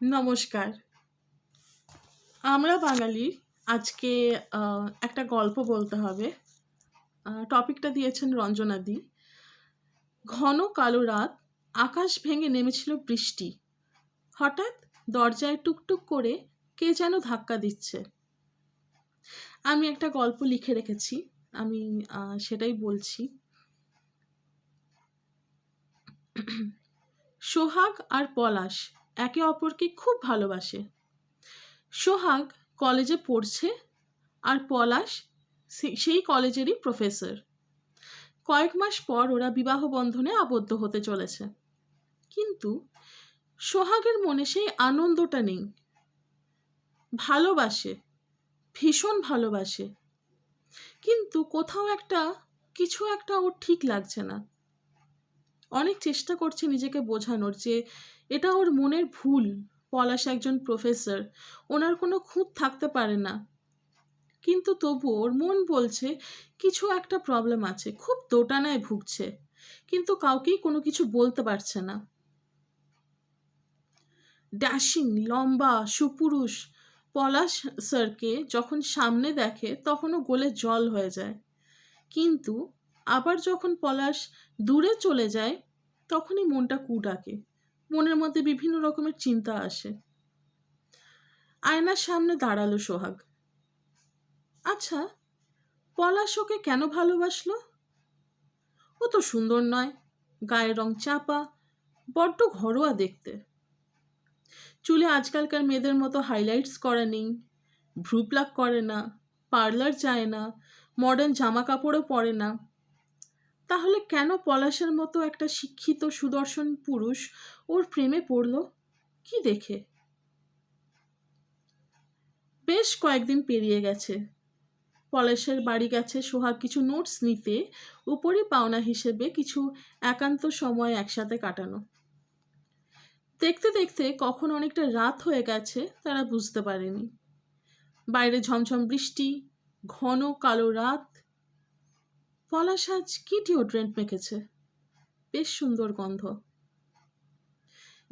নমস্কার। আমরা বাঙালি আজকে একটা গল্প বলতে হবে। টপিকটা দিয়েছেন রঞ্জনাদি। ঘন কালো রাত, আকাশ ভেঙে নেমেছিল বৃষ্টি। হঠাৎ দরজায় টুকটুক করে কে যেন ধাক্কা দিচ্ছে। আমি একটা গল্প লিখে রেখেছি। আমি সেটাই বলছি। সোহাগ আর পলাশ একে অপরকে খুব ভালোবাসে। সোহাগ কলেজে পড়ছে আর পলাশ সেই কলেজেরই প্রফেসর কয়েক মাস পর ওরা বিবাহ বন্ধনে আবদ্ধ হতে চলেছে। কিন্তু সোহাগের মনে সেই আনন্দটা নেই। ভালোবাসে, ভীষণ ভালোবাসে। কিন্তু কোথাও একটা, কিছু একটা ওর ঠিক লাগছে না। অনেক চেষ্টা করছে নিজেকে বোঝানোর যে এটা ওর মনের ভুল, পলাশ একজন প্রফেসর ওনার কোনো খুঁত থাকতে পারে না। কিন্তু তবু ওর মন বলছে, কিছু একটা প্রবলেম আছে, খুব দোটানায় ভুগছে, কিন্তু কাউকেই কোনো কিছু বলতে পারছে না। ড্যাশিং লম্বা, সুপুরুষ, পলাশ স্যারকে যখন সামনে দেখে, তখনও গোলে জল হয়ে যায়। কিন্তু আবার যখন পলাশ দূরে চলে যায়, তখনই মনটা কু ডাকে। মনের মধ্যে বিভিন্ন রকমের চিন্তা আসে। আয়নার সামনে দাঁড়াল সোহাগ। আচ্ছা পলাশ ওকে কেন ভালোবাসলো? ও তো সুন্দর নয়, গায়ের রং চাপা, বড্ড ঘরোয়া দেখতে। চুলে আজকালকার মেয়েদের মতো হাইলাইটস করা নেই ভ্রু প্লাক করে না পার্লার যায় না মডার্ন জামা কাপড়ও পরে না। তাহলে কেন পলাশের মতো একটা শিক্ষিত সুদর্শন পুরুষ ওর প্রেমে পড়ল? কি দেখে? বেশ কয়েকদিন পেরিয়ে গেছে। পলাশের বাড়ি গেছে সোহাগ কিছু নোটস নিতে উপরই পাওনা হিসেবে কিছু একান্ত সময় একসাথে কাটানো। দেখতে দেখতে কখন অনেকটা রাত হয়ে গেছে তারা বুঝতে পারেনি। বাইরে ঝমঝম বৃষ্টি, ঘন কালো রাত পলাশ আজ কি ডিওড্রেন্ট মেখেছে? বেশ সুন্দর গন্ধ।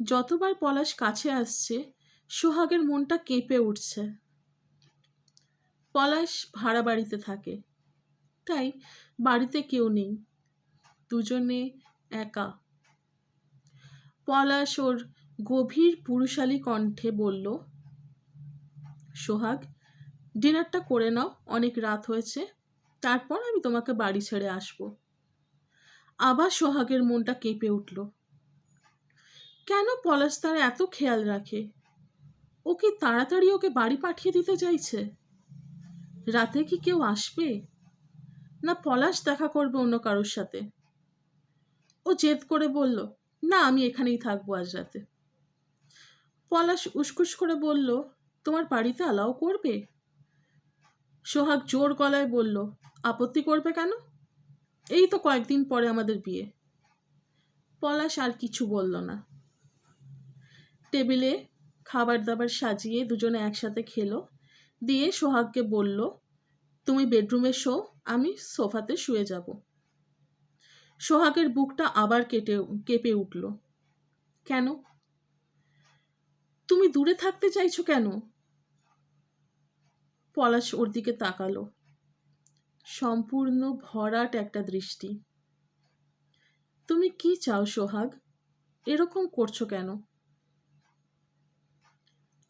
যতবার পলাশ কাছে আসছে, সোহাগের মনটা কেঁপে উঠছে। পলাশ ভাড়া বাড়িতে থাকে। তাই বাড়িতে কেউ নেই। দুজনে একা। পলাশ ওর গভীর পুরুষালী কণ্ঠে বলল, সোহাগ ডিনারটা করে নাও, অনেক রাত হয়েছে। তারপর আমি তোমাকে বাড়ি ছেড়ে আসব। আবার সোহাগের মনটা কেঁপে উঠল। কেন পলাশ তার এত খেয়াল রাখে? ও কি তাড়াতাড়ি ওকে বাড়ি পাঠিয়ে দিতে চাইছে? রাতে কি কেউ আসবে? না পলাশ দেখা করবে অন্য কারোর সাথে? ও জেদ করে বলল, না, আমি এখানেই থাকব আজ রাতে। পলাশ উসকুস করে বলল, তোমার বাড়িতে অ্যালাউ করবে? সোহাগ জোর গলায় বলল, আপত্তি করবে কেন? এই তো কয়েকদিন পরে আমাদের বিয়ে। পলাশ আর কিছু বলল না। টেবিলে খাবার দাবার সাজিয়ে দুজনে একসাথে খেলো। দিয়ে সোহাগকে বলল, তুমি বেডরুমে শো, আমি সোফাতে শুয়ে যাব। সোহাগের বুকটা আবার কেটে, কেঁপে উঠল। কেন? তুমি দূরে থাকতে চাইছো কেন? পলাশ ওর দিকে তাকালো। সম্পূর্ণ ভরাট একটা দৃষ্টি। তুমি কি চাও সোহাগ? এরকম করছ কেন?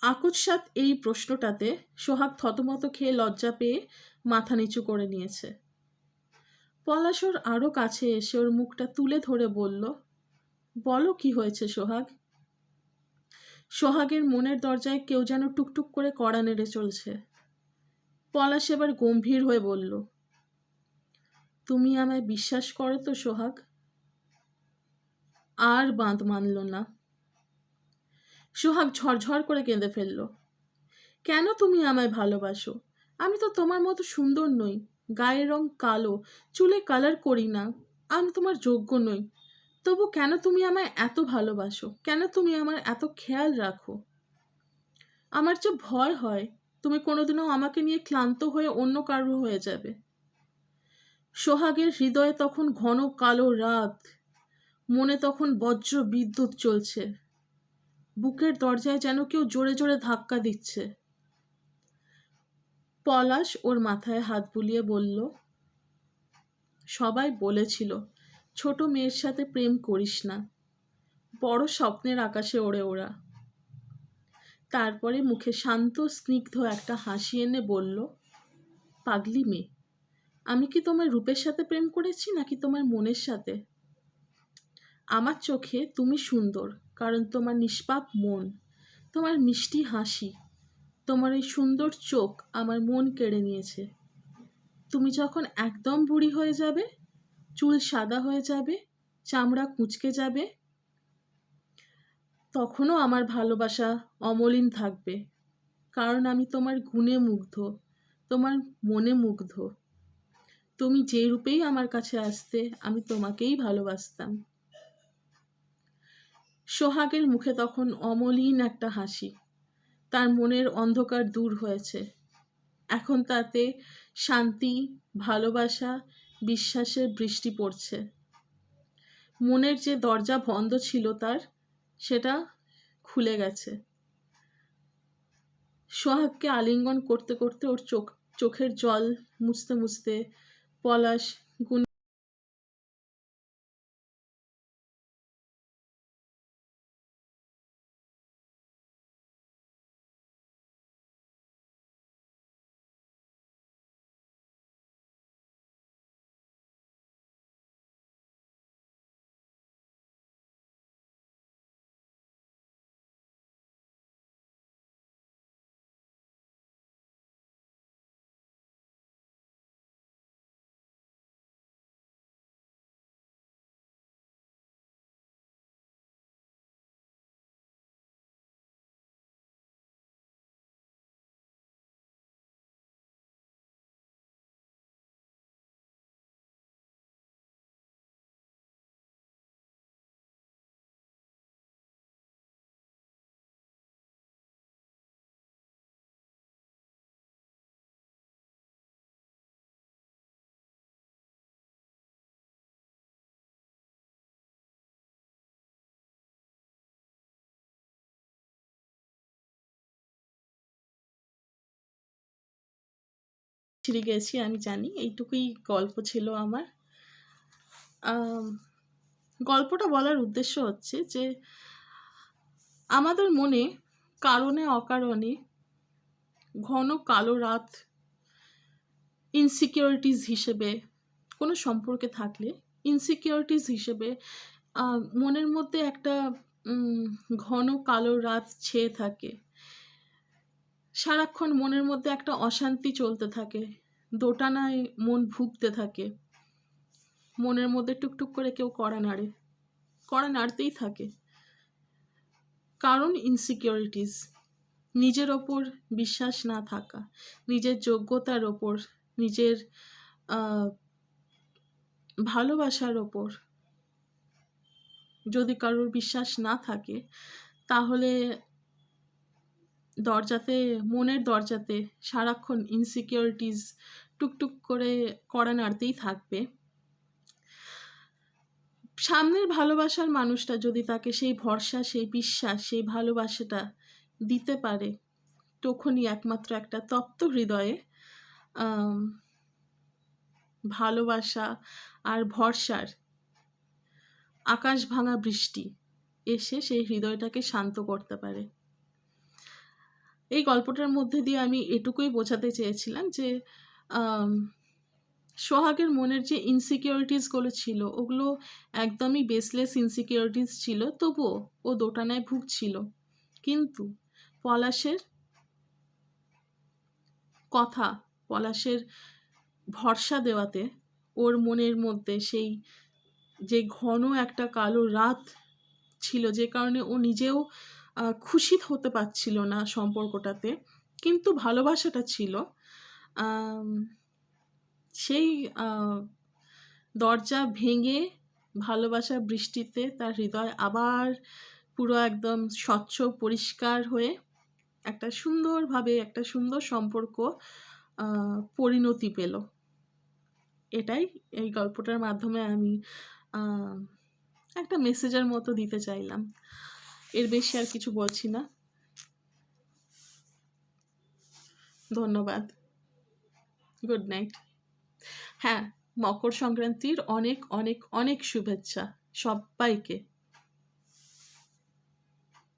আকস্মাত এই প্রশ্নটাতে সোহাগ থতমত খেয়ে লজ্জা পেয়ে মাথা নিচু করে নিয়েছে। পলাশ ওর আরও কাছে এসে ওর মুখটা তুলে ধরে বলল, বলো কি হয়েছে সোহাগ? সোহাগের মনের দরজায় কেউ যেন টুকটুক করে কড়া নেড়ে চলছে। পলাশ এবার গম্ভীর হয়ে বলল, তুমি আমায় বিশ্বাস করো তো, সোহাগ? আর বাঁধ মানল না। সোহাগ ঝরঝর করে কেঁদে ফেলল, কেন তুমি আমায় ভালোবাসো? আমি তো তোমার মতো সুন্দর নই, গায়ের রং কালো, চুলে কালার করি না, আমি তোমার যোগ্য নই। তবু কেন তুমি আমায় এত ভালোবাসো? কেন তুমি আমার এত খেয়াল রাখো? আমার যে ভয় হয় তুমি কোনোদিনও আমাকে নিয়ে ক্লান্ত হয়ে অন্য কারও হয়ে যাবে। সোহাগের হৃদয়ে তখন ঘন কালো রাত, মনে তখন বজ্র বিদ্যুৎ চলছে। বুকের দরজায় যেন কেউ জোরে জোরে ধাক্কা দিচ্ছে। পলাশ ওর মাথায় হাত বুলিয়ে বলল, সবাই বলেছিল, ছোট মেয়ের সাথে প্রেম করিস না। বড় স্বপ্নের আকাশে ওড়ে ওরা। তারপরে মুখে শান্ত, স্নিগ্ধ একটা হাসি এনে বলল, পাগলি মেয়ে, আমি কি তোমার রূপের সাথে প্রেম করেছি নাকি তোমার মনের সাথে? আমার চোখে তুমি সুন্দর, কারণ তোমার নিষ্পাপ মন, তোমার মিষ্টি হাসি, তোমার এই সুন্দর চোখ আমার মন কেড়ে নিয়েছে। তুমি যখন একদম বুড়ি হয়ে যাবে, চুল সাদা হয়ে যাবে, চামড়া কুঁচকে যাবে তখনও আমার ভালোবাসা অমলিন থাকবে। কারণ আমি তোমার গুণে মুগ্ধ, তোমার মনে মুগ্ধ। তুমি যে রূপেই আমার কাছে আসতে, আমি তোমাকেই ভালোবাসতাম। সোহাগের মুখে তখন অমলিন একটা হাসি। তার মনের অন্ধকার দূর হয়েছে। এখন তাতে শান্তি, ভালোবাসা, বিশ্বাসের বৃষ্টি পড়ছে। মনের যে দরজা বন্ধ ছিল তার সেটা খুলে গেছে। সোহাগকে আলিঙ্গন করতে করতে ওর চোখ, চোখের জল মুছতে মুছতে পলাশ গুন ছিঁড়ে গেছি, আমি জানি। এইটুকুই গল্প ছিল আমার। গল্পটা বলার উদ্দেশ্য হচ্ছে যে, আমাদের মনে কারণে অকারণে ঘন কালো রাত ইনসিকিউরিটিস হিসেবে কোনো সম্পর্কে থাকলে ইনসিকিউরিটিস হিসেবে মনের মধ্যে একটা ঘন কালো রাত ছেয়ে থাকে। সারাক্ষণ মনের মধ্যে একটা অশান্তি চলতে থাকে। দোটানায় মন ভুগতে থাকে। মনের মধ্যে টুকটুক করে কেউ কড়া নাড়ে। কড়া নাড়তেই থাকে। কারণ ইনসিকিউরিটিস নিজের ওপর বিশ্বাস না থাকা, নিজের যোগ্যতার ওপর, নিজের ভালোবাসার ওপর। যদি কারোর বিশ্বাস না থাকে, তাহলে দরজাতে, মনের দরজাতে সারাক্ষণ ইনসিকিউরিটিস টুকটুক করে কড়া নাড়তেই থাকবে। সামনের ভালোবাসার মানুষটা যদি তাকে সেই ভরসা, সেই বিশ্বাস, সেই ভালোবাসাটা দিতে পারে, তখনই একমাত্র একটা তপ্ত হৃদয়ে ভালোবাসা আর ভরসার আকাশ ভাঙা বৃষ্টি এসে সেই হৃদয়টাকে শান্ত করতে পারে। এই গল্পটার মধ্যে দিয়ে আমি এটুকুই বোঝাতে চেয়েছিলাম যে সোহাগের মনের যে ইনসিকিউরিটিসগুলো ছিল, ওগুলো একদমই বেসলেস ইনসিকিউরিটিস ছিল, তবুও ও দোটানায় ভুগছিল। কিন্তু পলাশের কথা, পলাশের ভরসা দেওয়াতে ওর মনের মধ্যে সেই যে ঘন একটা কালো রাত ছিল, যে কারণে ও নিজেও খুশি হতে পারছিল না সম্পর্কটাতে, কিন্তু ভালোবাসাটা ছিল। সেই দরজা ভেঙে ভালোবাসা বৃষ্টিতে তার হৃদয় আবার পুরো একদম স্বচ্ছ, পরিষ্কার হয়ে একটা সুন্দরভাবে একটা সুন্দর সম্পর্ক পরিণতি পেল। এটাই এই গল্পটার মাধ্যমে আমি একটা মেসেজের মতো দিতে চাইলাম। এর বেশি আর কিছু বলছি না। ধন্যবাদ। গুড নাইট হ্যাঁ মকর সংক্রান্তির অনেক অনেক অনেক শুভেচ্ছা সবাইকে।